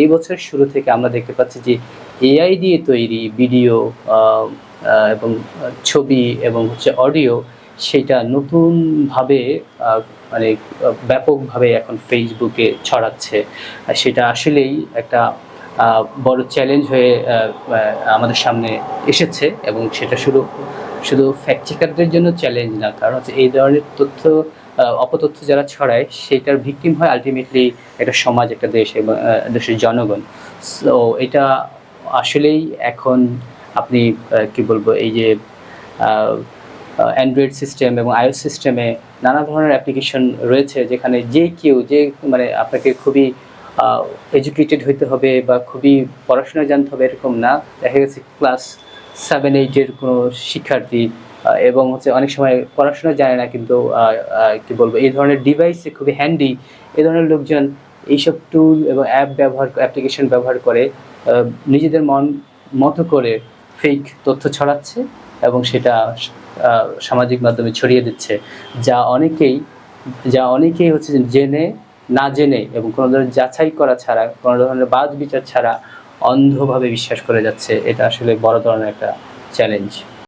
এই বছরের শুরু থেকে আমরা দেখতে পাচ্ছি যে এআই দিয়ে তৈরি ভিডিও এবং ছবি এবং হচ্ছে অডিও সেটা নতুনভাবে মানে ব্যাপকভাবে এখন ফেসবুকে ছড়াচ্ছে। সেটা আসলেই একটা বড় চ্যালেঞ্জ হয়ে আমাদের সামনে এসেছে এবং সেটা শুধু শুধু ফ্যাক্ট চেকারদের জন্য চ্যালেঞ্জ না, কারণ হচ্ছে এই ধরনের তথ্য অপতথ্য যারা ছড়ায় সেটার ভিকটিম হয় আলটিমেটলি একটা সমাজ, একটা দেশ এবং দেশের জনগণ। সো এটা আসলেই এখন আপনি কি বলব, এই যে অ্যান্ড্রয়েড সিস্টেম এবং আইওএস সিস্টেমে নানা ধরনের অ্যাপ্লিকেশন রয়েছে যেখানে যে কেউ, যে মানে আপনাকে খুবই এডুকেটেড হইতে হবে বা খুবই পড়াশোনা জানতে হবে এরকম না। দেখা গেছে ক্লাস সেভেন এইটের কোনো শিক্ষার্থী এবং হচ্ছে অনেক সময় পড়াশোনা জানে না, কিন্তু কি বলব, এই ধরনের ডিভাইসে খুবই হ্যান্ডি এই ধরনের লোকজন এইসব টুল এবং অ্যাপ ব্যবহার অ্যাপ্লিকেশন ব্যবহার করে নিজেদের মন মতো করে ফেক তথ্য ছড়াচ্ছে এবং সেটা সামাজিক মাধ্যমে ছড়িয়ে দিচ্ছে, যা অনেকেই যা অনেকেই হচ্ছে জেনে না জেনে এবং কোনো ধরনের যাচাই করা ছাড়া, কোনো ধরনের বাদ বিচার ছাড়া অন্ধভাবে বিশ্বাস করে যাচ্ছে এটা আসলে বড় ধরনের একটা চ্যালেঞ্জ